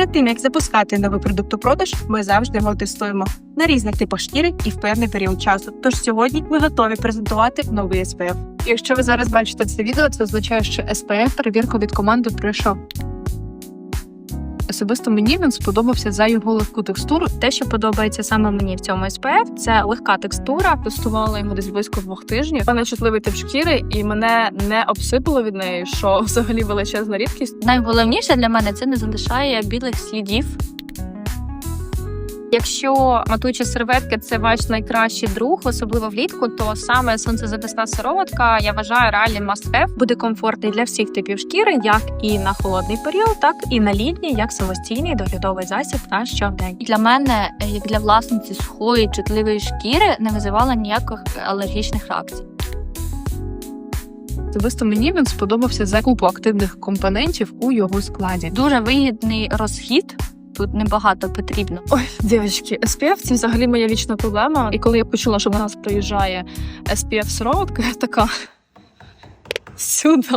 Перед тим як запускати новий продукт у продаж, ми завжди його тестуємо на різних типах шкіри і в певний період часу. Тож сьогодні ми готові презентувати новий SPF. Якщо ви зараз бачите це відео, це означає, що SPF перевірку від команди пройшов. Особисто мені він сподобався за його легку текстуру. Те, що подобається саме мені в цьому SPF, це легка текстура. Тестувала його десь близько двох тижнів. Мене чутливий тип шкіри, і мене не обсипало від неї, що взагалі величезна рідкість. Найголовніше для мене це не залишає білих слідів. Якщо матуючі серветки це ваш найкращий друг, особливо влітку, то саме сонцезахисна сироватка, я вважаю, реальний must have. буде комфортний для всіх типів шкіри, як і на холодний період, так і на літній, як самостійний доглядовий засіб на щодень. Для мене, як для власниці сухої чутливої шкіри, не визивала ніяких алергічних реакцій. Особисто мені він сподобався за купу активних компонентів у його складі. Дуже вигідний розхід. Тут небагато потрібно. Ой, дівчатки, SPF це взагалі моя вічна проблема. І коли я почула, що в нас приїжджає SPF сироватка, я така сюди.